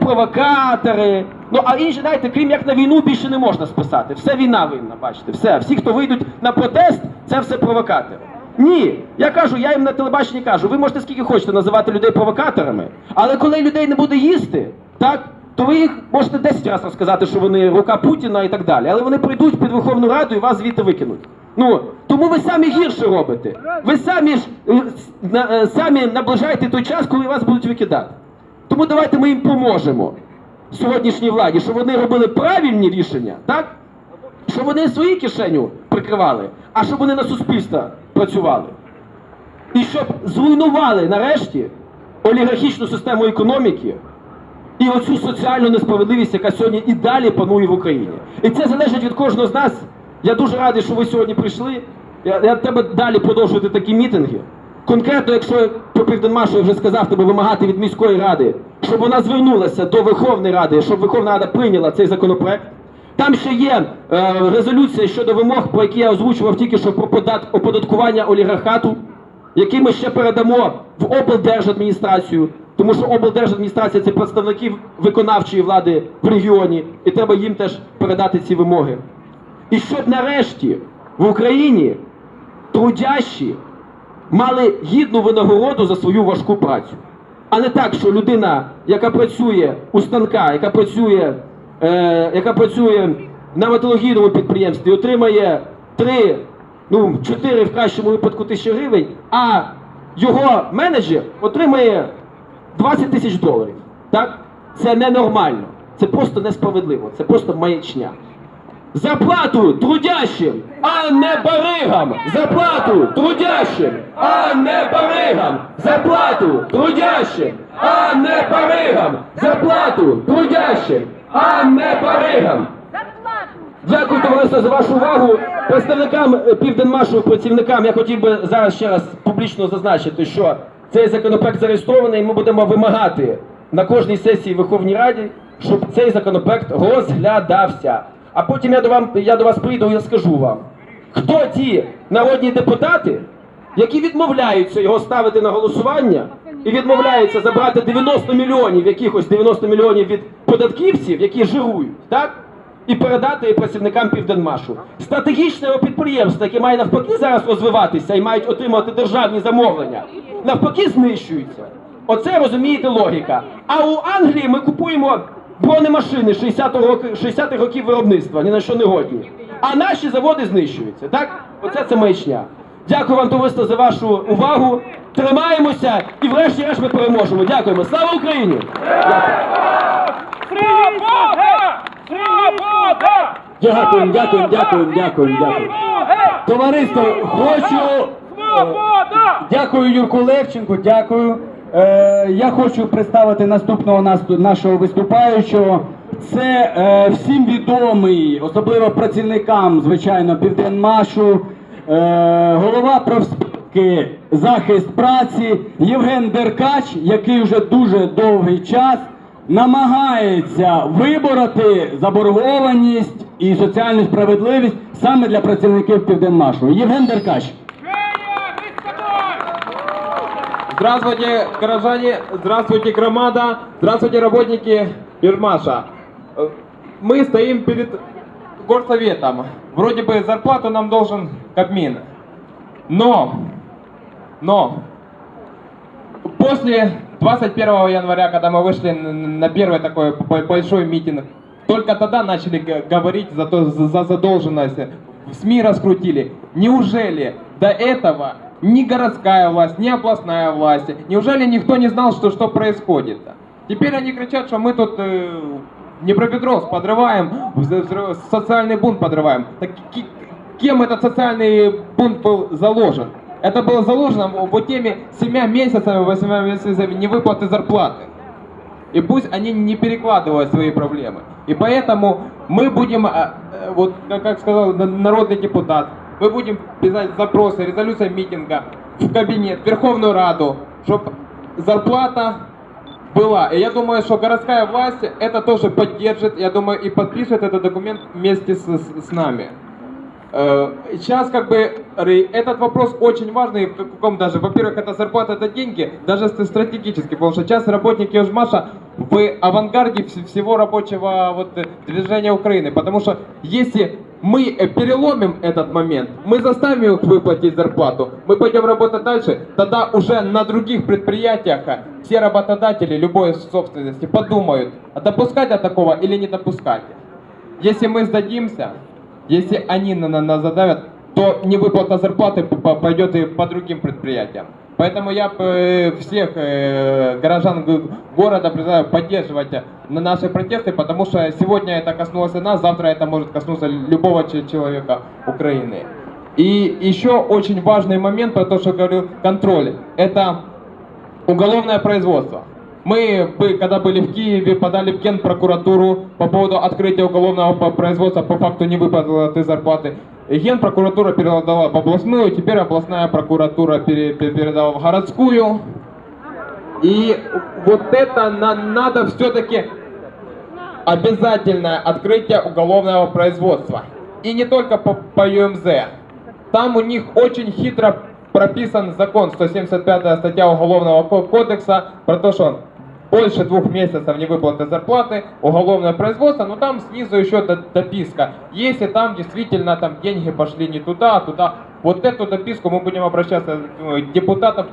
Провокатори. Ну а інші, знаєте, крім як на війну, більше не можна списати. Все війна винна, бачите, все. Всі, хто вийдуть на протест, це все провокатори. Ні, я кажу, я їм на телебаченні кажу, ви можете скільки хочете називати людей провокаторами, але коли людей не буде їсти, так, то ви їх можете 10 разів розказати, що вони рука Путіна і так далі. Але вони прийдуть під Верховну Раду і вас звідти викинуть. Ну, тому ви самі гірше робите. Ви самі ж е, е, самі наближаєте той час, коли вас будуть викидати. Тому давайте ми їм поможемо сьогоднішній владі, щоб вони робили правильні рішення, так? Щоб вони свою кишеню прикривали, а щоб вони на суспільство працювали. І щоб зруйнували нарешті олігархічну систему економіки і оцю соціальну несправедливість, яка сьогодні і далі панує в Україні. І це залежить від кожного з нас. Я дуже радий, що ви сьогодні прийшли. Я, я треба далі продовжувати такі мітинги. Конкретно, якщо про Південмашу я вже сказав, треба вимагати від міської ради, щоб вона звернулася до Верховної Ради, щоб Верховна Рада прийняла цей законопроект. Там ще є е, резолюція щодо вимог, про які я озвучував тільки що про подат, оподаткування олігархату, який ми ще передамо в облдержадміністрацію, тому що облдержадміністрація це представники виконавчої влади в регіоні, і треба їм теж передати ці вимоги. І щоб нарешті в Україні трудящі мали гідну винагороду за свою важку працю. А не так, що людина, яка працює у станка, яка працює, е, яка працює на металургійному підприємстві, отримає 3, ну, 4 в кращому випадку тисячі гривень, а його менеджер отримає 20 тисяч доларів. Так? Це ненормально. Це просто несправедливо, це просто маячня. Зарплату трудящим, а не баригам! Зарплату трудящим, а не баригам! Зарплату трудящим, а не баригам! Зарплату трудящим, а не баригам! Дякую, товариство, за вашу увагу. Представникам е, Південмашу, працівникам, я хотів би зараз ще раз публічно зазначити, що цей законопроект зареєстрований, і ми будемо вимагати на кожній сесії Верховній Раді, щоб цей законопроект розглядався. А потім я до, вам, я до вас прийду і скажу вам, хто ті народні депутати, які відмовляються його ставити на голосування і відмовляються забрати 90 мільйонів, якихось 90 мільйонів від податківців, які жирують, так? І передати працівникам Південмашу. Стратегічне підприємство, яке має навпаки зараз розвиватися і мають отримувати державні замовлення, навпаки знищується. Оце розумієте логіка. А у Англії ми купуємо бронемашини 60-го роки- 60-х років виробництва, ні на що не годні. А наші заводи знищуються. Так? Оце це маячня. Дякую вам, товариство, за вашу увагу. Тримаємося і врешті-решт ми переможемо. Дякуємо. Слава Україні! Дякую. Дякую, дякую, дякую, дякую, дякую. Товариство, хочу. е! Дякую Юрку Левченку, дякую. Е, я хочу представити наступного нас, нашого виступаючого. Це е, всім відомий, особливо працівникам, звичайно, Південмашу, е, голова профспілки захист праці Євген Деркач, який вже дуже довгий час намагається вибороти заборгованість і соціальну справедливість саме для працівників Південмашу. Євген Деркач. Здравствуйте, горожане, здравствуйте, громада, здравствуйте, работники Бирмаша. Э, Мы стоим перед горсоветом. Вроде бы зарплату нам должен Кабмин. Но, но, после 21 января, когда мы вышли на первый такой большой митинг, только тогда начали говорить за, то, за задолженность. В СМИ раскрутили. Неужели до этого ни городская власть, ни областная власть, неужели никто не знал, что, что происходит? Теперь они кричат, что мы тут э, Днепропетровск подрываем, социальный бунт подрываем. Так кем этот социальный бунт был заложен? Это было заложено в теме 7 месяцев, 8 месяцев невыплаты зарплаты. И пусть они не перекладывают свои проблемы. И поэтому мы будем, э, э, вот как, сказал на- народный депутат, мы будем писать запросы, резолюция митинга в кабинет, в Верховную Раду, чтобы зарплата была. И я думаю, что городская власть это тоже поддержит, я думаю, и подпишет этот документ вместе с, с- нами. Э, Сейчас как бы этот вопрос очень важный, в каком даже, во-первых, это зарплата, это деньги, даже ст- стратегически, потому что сейчас работники Ожмаша в авангарде вс- всего рабочего вот, движения Украины. Потому что если мы э, переломим этот момент, мы заставим их выплатить зарплату, мы пойдем работать дальше, тогда уже на других предприятиях э, все работодатели любой собственности подумают, а допускать от такого или не допускать. Если мы сдадимся, если они на, на нас задавят, то невыплата зарплаты пойдет и по другим предприятиям. Поэтому я э, всех э, горожан города призываю поддерживать э, на наши протесты, потому что сегодня это коснулось нас, завтра это может коснуться любого че- человека Украины. И еще очень важный момент, про то, что говорил контроль, это уголовное производство. Мы, когда были в Киеве, подали в Генпрокуратуру по поводу открытия уголовного производства по факту невыплаты зарплаты. Генпрокуратура передала в областную, теперь областная прокуратура пере- пере- передала в городскую. И вот это на- надо все-таки обязательное открытие уголовного производства. И не только по, по ЮМЗ. Там у них очень хитро прописан закон, 175 статья Уголовного ко- кодекса, про то, что больше двух месяцев невыплаты зарплаты, уголовное производство, но там снизу еще до- дописка. Если там действительно там деньги пошли не туда, а туда, вот эту дописку мы будем обращаться к депутатам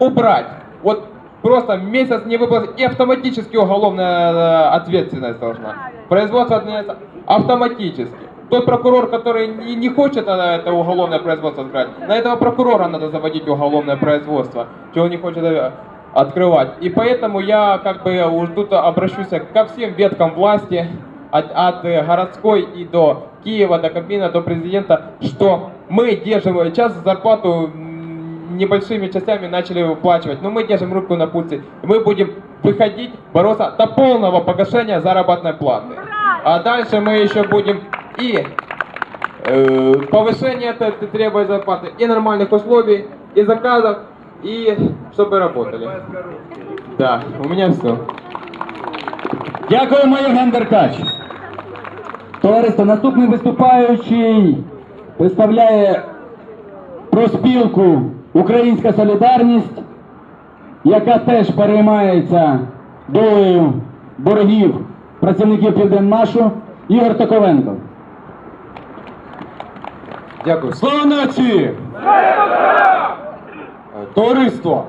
убрать. Вот просто месяц не выплатить и автоматически уголовная э, ответственность должна. Производство автоматически. Тот прокурор, который не, не хочет э, это уголовное производство открыть, на этого прокурора надо заводить уголовное производство, чего он не хочет э, открывать. И поэтому я как бы тут обращусь ко всем веткам власти, от, от э, городской и до Киева, до Кабмина, до президента, что мы держим сейчас зарплату небольшими частями начали выплачивать, но мы держим руку на пульсе. Мы будем выходить, бороться до полного погашения заработной платы. А дальше мы еще будем и э, повышение т- т- требовать зарплаты, и нормальных условий, и заказов, и чтобы работали. Да, у меня все. Дякуємо, Євген Деркач. Товариство, наступний виступаючий представляє проспілку Українська Солідарність, яка теж переймається долею боргів працівників Південмашу, Ігор Токовенко. Дякую. Слава нації! Е, Товариство!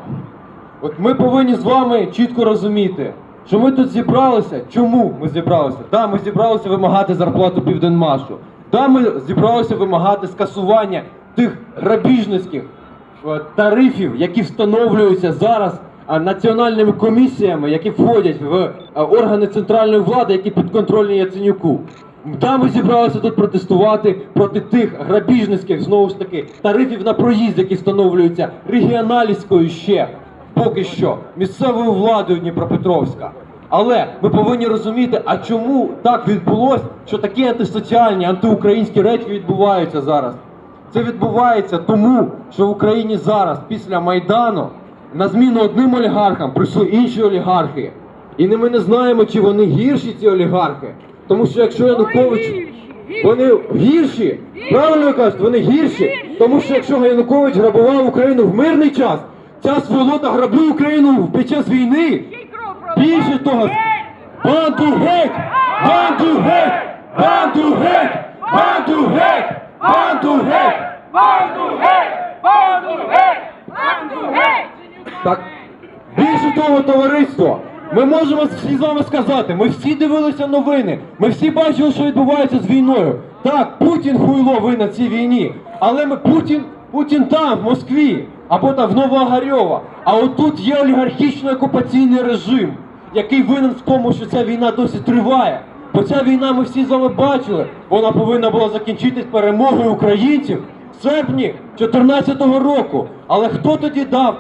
От ми повинні з вами чітко розуміти, що ми тут зібралися. Чому ми зібралися? Да, ми зібралися вимагати зарплату Південмашу. Да, ми зібралися вимагати скасування тих грабіжницьких е, тарифів, які встановлюються зараз національними комісіями, які входять в е, органи центральної влади, які підконтрольні Яценюку. Да, ми зібралися тут протестувати проти тих грабіжницьких, знову ж таки, тарифів на проїзд, які встановлюються регіоналівською ще поки що місцевою владою Дніпропетровська. Але ми повинні розуміти, а чому так відбулося, що такі антисоціальні, антиукраїнські речі відбуваються зараз. Це відбувається тому, що в Україні зараз, після Майдану, на зміну одним олігархам прийшли інші олігархи. І ми не знаємо, чи вони гірші, ці олігархи. Тому що якщо Янукович. Вони гірші, правильно ви кажете, вони гірші. Тому що якщо Янукович грабував Україну в мирний час, ця сволота грабує Україну під час війни. Більше того, банду геть! Банду геть! Банду геть! Банду геть! Банду геть! Банду геть! Банду геть! Банду геть! Так, більше того, товариство, ми можемо всі з вами сказати, ми всі дивилися новини, ми всі бачили, що відбувається з війною. Так, Путін хуйло ви на цій війні, але ми Путін, Путін там, в Москві, або там в Новоогарьова. А отут є олігархічно-окупаційний режим, який винен в тому, що ця війна досі триває. Бо ця війна ми всі з вами бачили, вона повинна була закінчитись перемогою українців в серпні 2014 року. Але хто тоді дав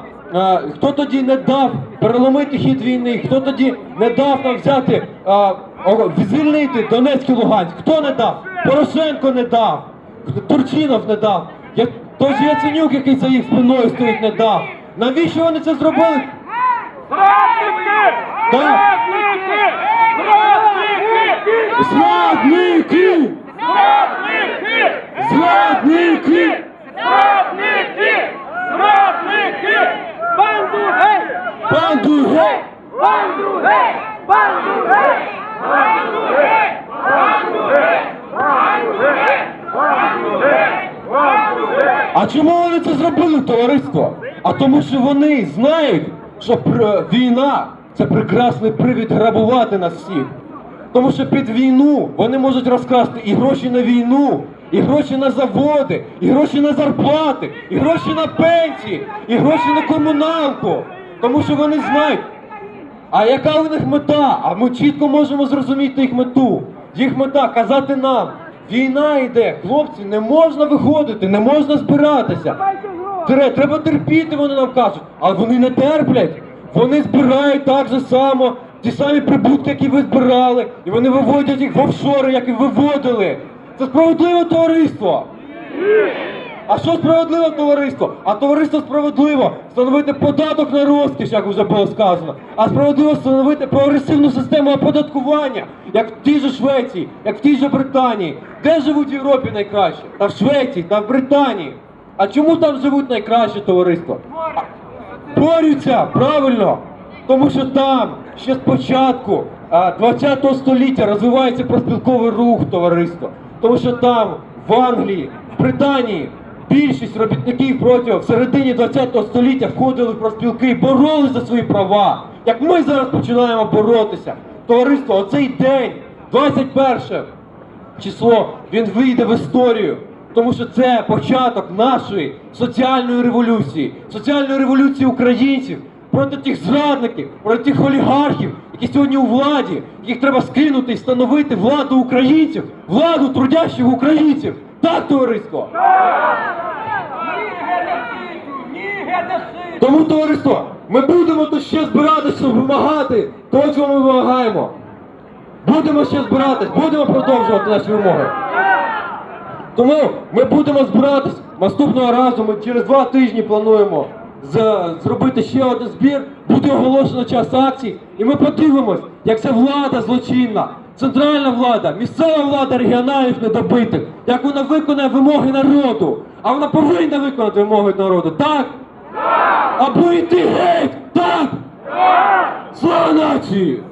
хто тоді не дав переломити хід війни? Хто тоді не дав нам взяти звільнити Донецьк і Луганськ? Хто не дав? Порошенко не дав, Турчинов не дав. Той же Яценюк, який за їх спиною стоїть, не дав. Навіщо вони це зробили? Зрадники! Зрадники! Зрадники! Зрадники! Зрадники! Банду геть! Банду геть! Банду геть! А чому вони це зробили, товариство? А тому, що вони знають, що війна це прекрасний привід грабувати нас всіх. Тому що під війну вони можуть розкрасти і гроші на війну, і гроші на заводи, і гроші на зарплати, і гроші на пенсії, і гроші на комуналку. Тому що вони знають, а яка у них мета? А ми чітко можемо зрозуміти їх мету. Їх мета казати нам, війна йде, хлопці, не можна виходити, не можна збиратися. Тре- Треба терпіти, вони нам кажуть. А вони не терплять. Вони збирають так же само ті самі прибутки, які ви збирали, і вони виводять їх в офшори, як і виводили. Це справедливе товариство. А що справедливе товариство? А товариство справедливо встановити податок на розкіш, як вже було сказано. А справедливо встановити прогресивну систему оподаткування, як в тій же Швеції, як в тій же Британії. Де живуть в Європі найкраще? Та в Швеції, та в Британії. А чому там живуть найкраще товариство? Борються, правильно. Тому що там ще з початку а, 20 століття розвивається проспілковий рух товариство. Тому що там, в Англії, в Британії, більшість робітників протягом в середині 20 століття входили в проспілки і боролися за свої права. Як ми зараз починаємо боротися. Товариство, оцей день, 21 число, він вийде в історію. Тому що це початок нашої соціальної революції, соціальної революції українців проти тих зрадників, проти тих олігархів, які сьогодні у владі, яких треба скинути і встановити владу українців, владу трудящих українців. Так, товариство? Тому, товариство, ми будемо тут ще збиратися, вимагати того, чого ми вимагаємо. Будемо ще збиратись, будемо продовжувати наші вимоги. Тому ми будемо збиратись наступного разу. Ми через два тижні плануємо зробити ще один збір. Буде оголошено час акцій, і ми подивимось, як ця влада злочинна, центральна влада, місцева влада регіоналів недобитих, як вона виконає вимоги народу. А вона повинна виконати вимоги народу, так? Або йти геть! Так! Слава нації!